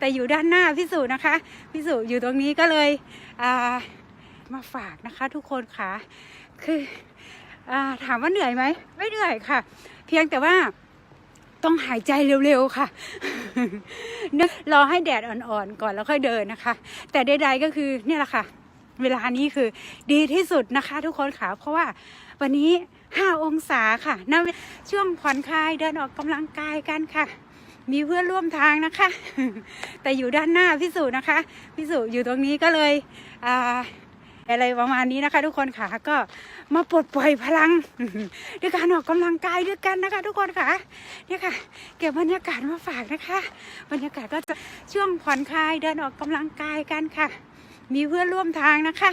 แต่อยู่ด้านหน้าพี่สุนะคะพี่สุอยู่ตรงนี้ก็เลยามาฝากนะคะ ทุกคนค่ะคืออถามว่าเหนื่อยไหมไม่เหนื่อยค่ะ เพียงแต่ว่าต้องหายใจเร็วๆค่ะนึกรอให้แดดอ่อนๆก่อนแล้วค่อยเดินนะคะ แต่ใดๆก็คือเนี่ยแหละค่ะ เวลานี้คือดีที่สุดนะคะ ทุกคนค่ะ เพราะว่าวันนี้ 5 องศาค่ะณช่วงผ่อนคลายเดินออกกำลังกายกันค่ะ มีเพื่อนร่วมทางนะคะ แต่อยู่ด้านหน้าพี่สุนะคะพี่สุอยู่ตรงนี้ก็เลยอ่าอะไรประมาณนี้นะคะ ทุกคนค่ะก็มาปลดปล่อยพลัง ด้วยการออกกำลังกายด้วยกันนะคะ ทุกคนค่ะเนี่ยค่ะ เก็บบรรยากาศมาฝากนะคะ บรรยากาศก็จะช่วงผ่อนคลายเดินออกกำลังกายกันค่ะ มีเพื่อนร่วมทางนะคะ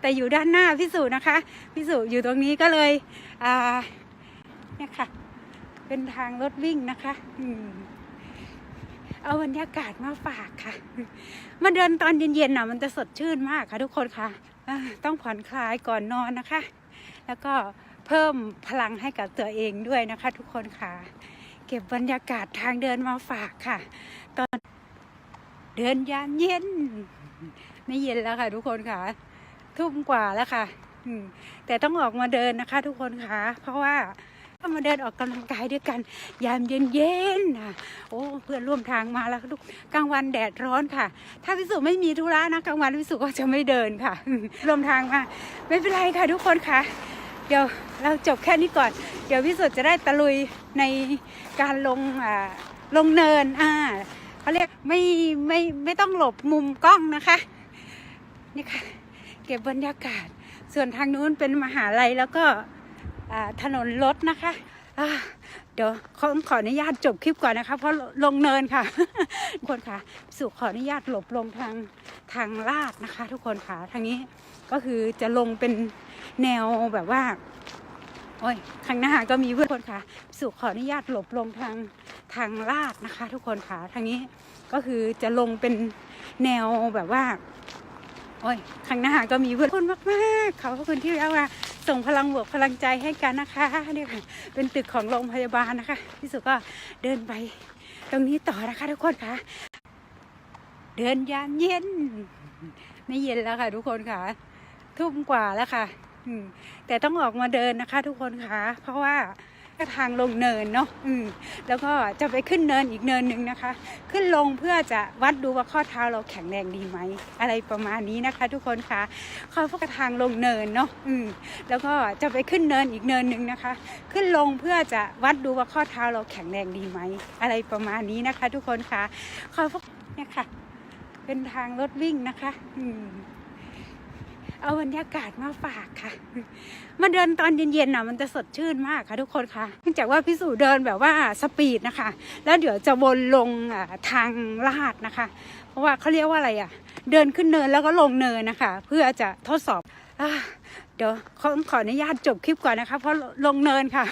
แต่อยู่ด้านหน้าพี่สุนะคะพี่สุอยู่ตรงนี้ก็เลยอ่าเนี่ยค่ะ เป็นทางรถวิ่งนะคะเอาบรรยากาศมาฝากค่ะ มาเดินตอนเย็นๆน่ะมันจะสดชื่นมากค่ะทุกคนค่ะอ่าต้องผ่อนคลายก่อนนอนนะคะ แล้วก็เพิ่มพลังให้กับตัวเองด้วยนะคะ ทุกคนค่ะ เก็บบรรยากาศทางเดินมาฝากค่ะ ตอนเดินยามเย็น ไม่เย็นแล้วค่ะทุกคนค่ะ ทุ่มกว่าแล้วค่ะแต่ต้องออกมาเดินนะคะ ทุกคนค่ะ เพราะว่า ต้องมาเดินออกกำลังกายด้วยกัน ยามเย็นๆนะโอ้เพื่อนร่วมทางมาแล้วทุกกลางวันแดดร้อนค่ะ ถ้าพิสุไม่มีธุระนะกลางวันพิสุก็จะไม่เดินค่ะร่วมทางมาไม่เป็นไรค่ะทุกคนค่ะ เดี๋ยวเราจบแค่นี้ก่อน เดี๋ยวพิสุจะได้ตะลุยในการลงอ่าลงเนินอ่าเขาเรียกไม่ไม่ไม่ต้องหลบมุมกล้องนะคะนี่ค่ะเก็บบรรยากาศส่วนทางนู้นเป็นมหาลัยแล้วก็ ถนนรถนะคะเดี๋ยวขอขออนุญาตจบคลิปก่อนนะคะ เพราะลงเนินค่ะ ทุกคนค่ะสุขออนุญาตหลบลงทางทางลาดนะคะ ทุกคนค่ะทางนี้ก็คือจะลงเป็นแนวแบบว่าโอ้ยข้างหน้าก็มีเพื่อนคนค่ะ สุขออนุญาตหลบลงทางทางลาดนะคะ ทุกคนค่ะทางนี้ก็คือจะลงเป็นแนวแบบว่าโอ้ยข้างหน้าก็มีเพื่อนคุณมากๆขอบคุณที่เอามา ส่งพลังบวกพลังใจให้กันนะคะเนี่ยค่ะเป็นตึกของโรงพยาบาลนะคะพี่สุก็เดินไปตรงนี้ต่อนะคะทุกคนค่ะ เดินยามเย็น ไม่เย็นแล้วค่ะทุกคนค่ะ ทุ่มกว่าแล้วค่ะแต่ต้องออกมาเดินนะคะ ทุกคนค่ะ เพราะว่า ทางลงเนินเนาะอืมแล้วก็จะไปขึ้นเนินอีกเนินหนึ่งนะคะ ขึ้นลงเพื่อจะวัดดูว่าข้อเท้าเราแข็งแรงดีไหม อะไรประมาณนี้นะคะ ทุกคนค่ะเข้าพวกทางลงเนินเนาะอืมแล้วก็จะไปขึ้นเนินอีกเนินหนึ่งนะคะ ขึ้นลงเพื่อจะวัดดูว่าข้อเท้าเราแข็งแรงดีไหม อะไรประมาณนี้นะคะ ทุกคนค่ะเข้าพวกเนี่ยค่ะ เป็นทางรถวิ่งนะคะ อืม เอาบรรยากาศมาฝากค่ะ มาเดินตอนเย็นๆน่ะมันจะสดชื่นมากค่ะทุกคนค่ะเนื่องจากว่าพี่สุเดินแบบว่าสปีดนะคะ แล้วเดี๋ยวจะวนลงทางลาดนะคะ เพราะว่าเขาเรียกว่าอะไรอะ เดินขึ้นเนินแล้วก็ลงเนินนะคะ เพื่อจะทดสอบอเดี๋ยวขอขออนุญาตจบคลิปก่อนนะคะ เพราะลงเนินค่ะ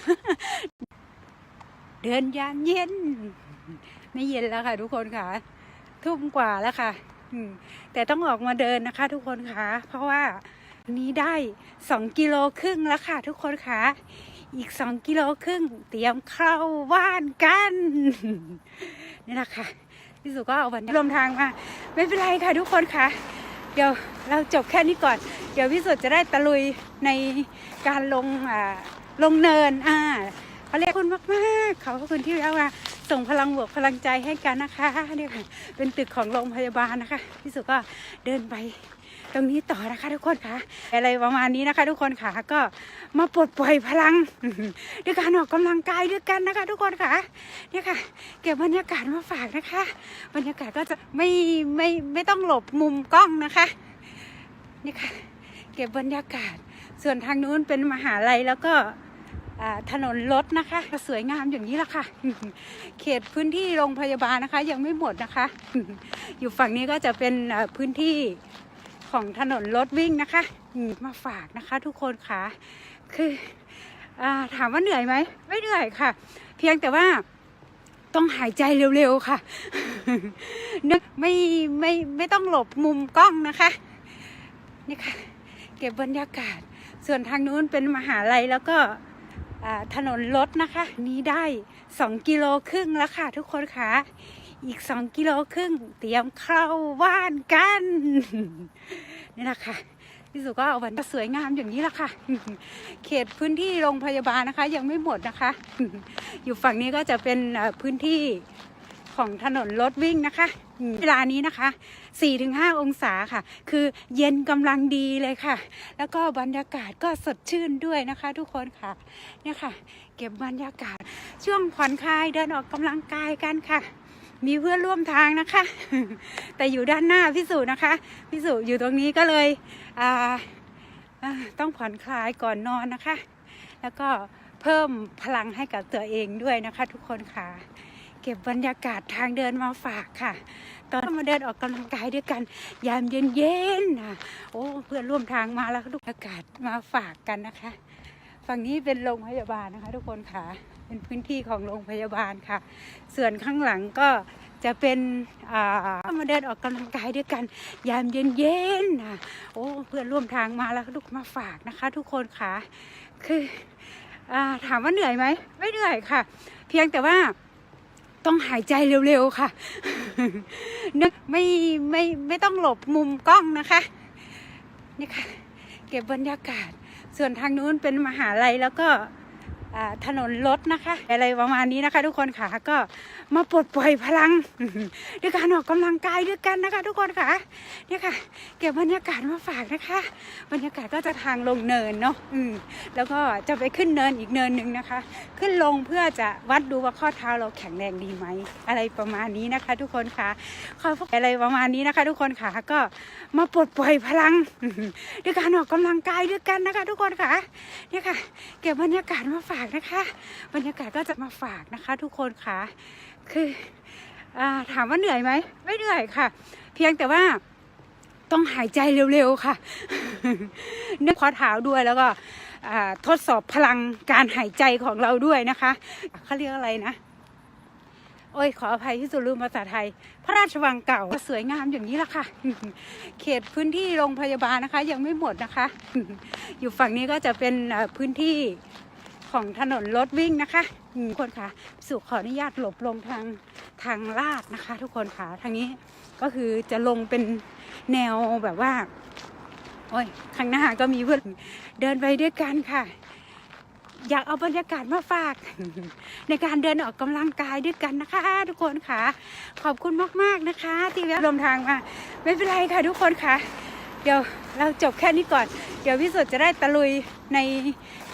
เดินยามเย็น ไม่เย็นแล้วค่ะทุกคนค่ะ ทุ่มกว่าแล้วค่ะ แต่ต้องออกมาเดินนะคะทุกคนค่ะเพราะว่านี้ได้สองกิโลครึ่งแล้วค่ะทุกคนค่ะอีกสองกิโลครึ่งเตรียมเข้าบ้านกันนี่แหละค่ะพี่สุก็เอาวันรวมทางมา ไม่เป็นไรค่ะทุกคนค่ะเดี๋ยวเราจบแค่นี้ก่อน เดี๋ยวพี่สุจะได้ตะลุยในการลงอ่าลงเนินอ่าเขาเรียกคุณมากๆขอบคุณที่เอามา ส่งพลังบวกพลังใจให้กันนะคะเนี่ยค่ะเป็นตึกของโรงพยาบาลนะคะพี่สุก็เดินไปตรงนี้ต่อนะคะทุกคนค่ะ อะไรประมาณนี้นะคะ ทุกคนค่ะก็มาปลดปล่อยพลัง ด้วยการออกกำลังกายด้วยกันนะคะ ทุกคนค่ะเนี่ยค่ะ เก็บบรรยากาศมาฝากนะคะ บรรยากาศก็จะไม่ไม่ไม่ต้องหลบมุมกล้องนะคะนี่ค่ะ เก็บบรรยากาศส่วนทางนู้นเป็นมหาลัยแล้วก็ ถนนรถนะคะสวยงามอย่างนี้ละค่ะ เขตพื้นที่โรงพยาบาลนะคะ ยังไม่หมดนะคะ อยู่ฝั่งนี้ก็จะเป็นพื้นที่ของถนนรถวิ่งนะคะมาฝากนะคะทุกคนค่ะ คืออถามว่าเหนื่อยไหมไม่เหนื่อยค่ะ เพียงแต่ว่าต้องหายใจเร็วๆค่ะนึกไม่ไม่ไม่ต้องหลบมุมกล้องนะคะนี่ค่ะ เก็บบรรยากาศส่วนทางนู้นเป็นมหาลัยแล้วก็ ถนนรถนะคะ นี้ได้สองกิโลครึ่งแล้วค่ะ ทุกคนค่ะ อีกสองกิโลครึ่ง เตรียมเข้าบ้านกันนี่นะคะพี่สุก็เอาวันสวยงามอย่างนี้แหละค่ะ เขตพื้นที่โรงพยาบาลนะคะ ยังไม่หมดนะคะ อยู่ฝั่งนี้ก็จะเป็นพื้นที่ ของถนนรถวิ่งนะคะ เวลานี้นะคะ 4-5 องศาค่ะ คือเย็นกำลังดีเลยค่ะ แล้วก็บรรยากาศก็สดชื่นด้วยนะคะทุกคนค่ะ เนี่ยค่ะ เก็บบรรยากาศ ช่วงผ่อนคลายเดินออกกำลังกายกันค่ะ มีเพื่อนร่วมทางนะคะ แต่อยู่ด้านหน้าพี่สุนะคะพี่สุอยู่ตรงนี้ก็เลยต้องผ่อนคลายก่อนนอนนะคะ แล้วก็เพิ่มพลังให้กับตัวเองด้วยนะคะ ทุกคนค่ะ เก็บบรรยากาศทางเดินมาฝากค่ะ ตอนมาเดินออกกำลังกายด้วยกัน ยามเย็นๆนะโอ้เพื่อนร่วมทางมาแล้วทุกอากาศมาฝากกันนะคะ ฝั่งนี้เป็นโรงพยาบาลนะคะ ทุกคนค่ะ เป็นพื้นที่ของโรงพยาบาลค่ะ ส่วนข้างหลังก็จะเป็นมาเดินออกกำลังกายด้วยกัน ยามเย็นๆนะโอ้เพื่อนร่วมทางมาแล้วทุกมาฝากนะคะ ทุกคนค่ะ คืออถามว่าเหนื่อยไหมไม่เหนื่อยค่ะ เพียงแต่ว่า ต้องหายใจเร็วๆค่ะนึกไม่ไม่ไม่ต้องหลบมุมกล้องนะคะนี่ค่ะ เก็บบรรยากาศ ส่วนทางนู้นเป็นมหาลัยแล้วก็ ถนนรถนะคะ อะไรประมาณนี้นะคะ ทุกคนค่ะก็มาปลดปล่อยพลัง ด้วยการออกกำลังกายด้วยกันนะคะ ทุกคนค่ะเนี่ยค่ะ เก็บบรรยากาศมาฝากนะคะ บรรยากาศก็จะทางลงเนินเนาะอืมแล้วก็จะไปขึ้นเนินอีกเนินหนึ่งนะคะ ขึ้นลงเพื่อจะวัดดูว่าข้อเท้าเราแข็งแรงดีไหมอะไรประมาณนี้นะคะ ทุกคนค่ะขออะไรประมาณนี้นะคะ ทุกคนค่ะก็มาปลดปล่อยพลัง ด้วยการออกกำลังกายด้วยกันนะคะ ทุกคนค่ะเนี่ยค่ะ เก็บบรรยากาศมาฝากนะคะ บรรยากาศก็จะมาฝากนะคะ ทุกคนค่ะ คืออถามว่าเหนื่อยไหมไม่เหนื่อยค่ะ เพียงแต่ว่าต้องหายใจเร็วๆค่ะเนื้อข้อเท้าด้วยแล้วก็ทดสอบพลังการหายใจของเราด้วยนะคะเขาเรียกอะไรนะโอ้ยขออภัยที่สุดลืมภาษาไทย พระราชวังเก่าสวยงามอย่างนี้ละค่ะ เขตพื้นที่โรงพยาบาลนะคะ ยังไม่หมดนะคะ อยู่ฝั่งนี้ก็จะเป็นพื้นที่ ของถนนรถวิ่งนะคะทุกคนค่ะสุขออนุญาตหลบลงทางทางลาดนะคะ ทุกคนค่ะทางนี้ก็คือจะลงเป็นแนวแบบว่า โอ้ยข้างหน้าก็มีเพื่อนเดินไปด้วยกันค่ะ อยากเอาบรรยากาศมาฝาก ในการเดินออกกำลังกายด้วยกันนะคะ ทุกคนค่ะ ขอบคุณมากๆนะคะ ที่แวะลมทางมาไม่เป็นไรค่ะ ทุกคนค่ะเดี๋ยวเราจบแค่นี้ก่อน เดี๋ยวพี่สุดจะได้ตะลุยใน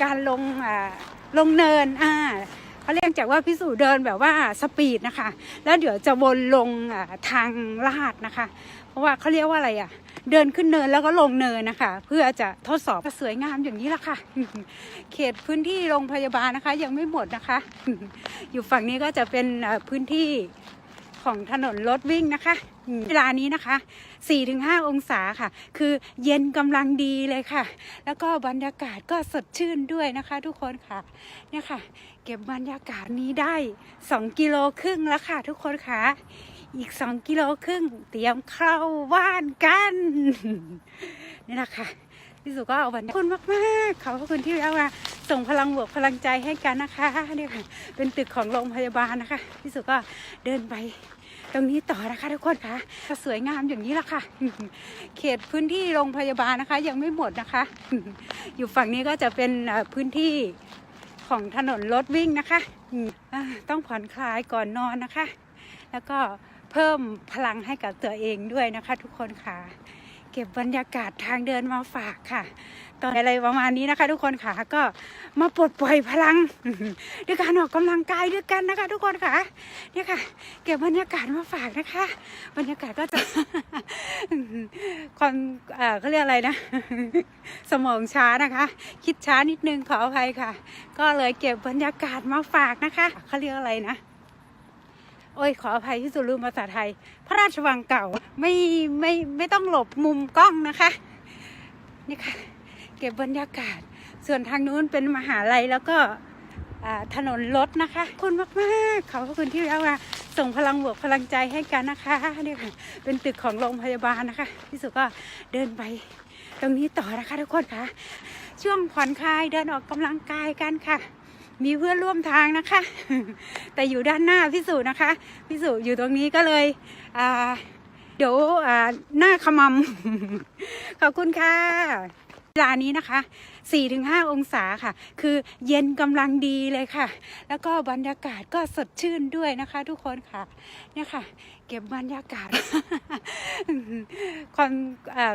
การลงอ่า ลงเนินอ่าเขาเรียกจากว่าพี่สุเดินแบบว่าสปีดนะคะ แล้วเดี๋ยวจะวนลงทางลาดนะคะ เพราะว่าเขาเรียกว่าอะไรอะ เดินขึ้นเนินแล้วก็ลงเนินนะคะ เพื่อจะทดสอบสวยงามอย่างนี้ละค่ะ เขตพื้นที่โรงพยาบาลนะคะ ยังไม่หมดนะคะ อยู่ฝั่งนี้ก็จะเป็นพื้นที่ ของถนนรถวิ่งนะคะ เวลานี้นะคะ 4-5 องศาค่ะ คือเย็นกำลังดีเลยค่ะ แล้วก็บรรยากาศก็สดชื่นด้วยนะคะ ทุกคนค่ะเนี่ยค่ะ เก็บบรรยากาศนี้ได้ 2 กิโลครึ่งแล้วค่ะ ทุกคนค่ะ อีก 2 กิโลครึ่งเตรียมเข้าบ้านกันนี่แหละค่ะ พี่สุก็เอาวันนี้คุณมากๆขอบคุณที่เอามาส่งพลังบวกพลังใจให้กันนะคะนี่ค่ะเป็นตึกของโรงพยาบาลนะคะ พี่สุก็เดินไปตรงนี้ต่อนะคะทุกคนค่ะก็สวยงามอย่างนี้ละค่ะ เขตพื้นที่โรงพยาบาลนะคะ ยังไม่หมดนะคะ อยู่ฝั่งนี้ก็จะเป็นพื้นที่ของถนนรถวิ่งนะคะต้องผ่อนคลายก่อนนอนนะคะ แล้วก็เพิ่มพลังให้กับตัวเองด้วยนะคะ ทุกคนค่ะ เก็บบรรยากาศทางเดินมาฝากค่ะตอนอะไรประมาณนี้นะคะ ทุกคนค่ะก็มาปลดปล่อยพลังด้วยการออกกำลังกายด้วยกันนะคะ ทุกคนค่ะเนี่ยค่ะ เก็บบรรยากาศมาฝากนะคะ บรรยากาศก็จะความเอ่อเขาเรียกอะไรนะ สมองช้านะคะ คิดช้านิดนึงขออภัยค่ะ ก็เลยเก็บบรรยากาศมาฝากนะคะเขาเรียกอะไรนะ อ้ยขออภัยที่สุดลืมภาษาไทย พระราชวังเก่าไม่ไม่ไม่ต้องหลบมุมกล้องนะคะ นี่ค่ะ เก็บบรรยากาศ ส่วนทางนู้นเป็นมหาลัยแล้วก็ถนนรถนะคะ คุณมากๆขอบคุณที่เอามาส่งพลังบวกพลังใจให้กันนะคะนี่ค่ะเป็นตึกของโรงพยาบาลนะคะพี่สุก็เดินไปตรงนี้ต่อนะคะทุกคนค่ะ ช่วงผ่อนคลายเดินออกกำลังกายกันค่ะ มีเพื่อนร่วมทางนะคะ แต่อยู่ด้านหน้าพี่สุนะคะพี่สุอยู่ตรงนี้ก็เลยเดี๋ยวหน้าขมำขอบคุณค่ะเวลานี้นะคะ 4-5 องศาค่ะ คือเย็นกำลังดีเลยค่ะ แล้วก็บรรยากาศก็สดชื่นด้วยนะคะ ทุกคนค่ะ เนี่ยค่ะ เก็บบรรยากาศความอ่อ